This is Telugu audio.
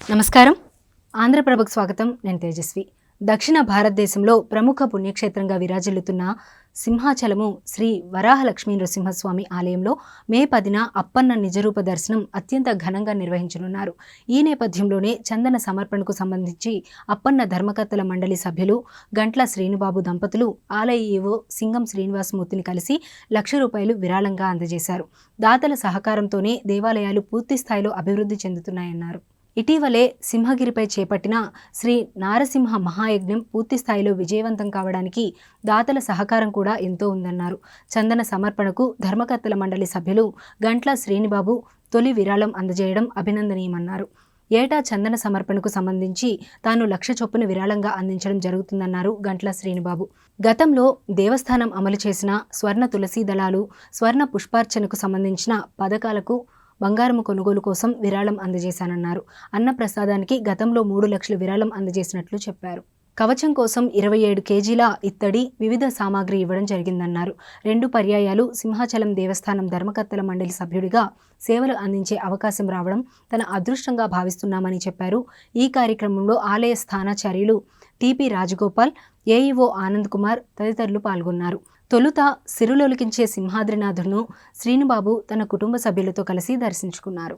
నమస్కారం. ఆంధ్రప్రభకు స్వాగతం. నేను తేజస్వి. దక్షిణ భారతదేశంలో ప్రముఖ పుణ్యక్షేత్రంగా విరాజిల్లుతున్న సింహాచలము శ్రీ వరాహలక్ష్మీ నృసింహస్వామి ఆలయంలో మే పదిన అప్పన్న నిజరూప దర్శనం అత్యంత ఘనంగా నిర్వహించనున్నారు. ఈ నేపథ్యంలోనే చందన సమర్పణకు సంబంధించి అప్పన్న ధర్మకర్తల మండలి సభ్యులు గంట్ల శ్రీనుబాబు దంపతులు ఆలయ ఈవో సింగం శ్రీనివాసమూర్తిని కలిసి లక్ష రూపాయలు విరాళంగా అందజేశారు. దాతల సహకారంతోనే దేవాలయాలు పూర్తి స్థాయిలో అభివృద్ధి చెందుతున్నాయన్నారు. ఇటీవలే సింహగిరిపై చేపట్టిన శ్రీ నారసింహ మహాయజ్ఞం పూర్తి స్థాయిలో విజయవంతం కావడానికి దాతల సహకారం కూడా ఎంతో ఉందన్నారు. చందన సమర్పణకు ధర్మకర్తల మండలి సభ్యులు గంట్ల శ్రీనిబాబు తొలి విరాళం అందజేయడం అభినందనీయమన్నారు. ఏటా చందన సమర్పణకు సంబంధించి తాను లక్ష చొప్పున విరాళంగా అందించడం జరుగుతుందన్నారు గంట్ల శ్రీనిబాబు. గతంలో దేవస్థానం అమలు చేసిన స్వర్ణ తులసీ దళాలు స్వర్ణ పుష్పార్చనకు సంబంధించిన పథకాలకు బంగారము కొనుగోలు కోసం విరాళం అందజేశానన్నారు. అన్నప్రసాదానికి గతంలో మూడు లక్షల విరాళం అందజేసినట్లు చెప్పారు. కవచం కోసం ఇరవై ఏడు కేజీల ఇత్తడి వివిధ సామాగ్రి ఇవ్వడం జరిగిందన్నారు. రెండు పర్యాయాలు సింహాచలం దేవస్థానం ధర్మకర్తల మండలి సభ్యుడిగా సేవలు అందించే అవకాశం రావడం తన అదృష్టంగా భావిస్తున్నామని చెప్పారు. ఈ కార్యక్రమంలో ఆలయ స్థానాచార్యులు టిపి రాజగోపాల్ ఏఈఓ ఆనంద్ కుమార్ తదితరులు పాల్గొన్నారు. తొలుత సిరులొలికించే సింహాద్రినాథును శ్రీనుబాబు తన కుటుంబ సభ్యులతో కలిసి దర్శించుకున్నారు.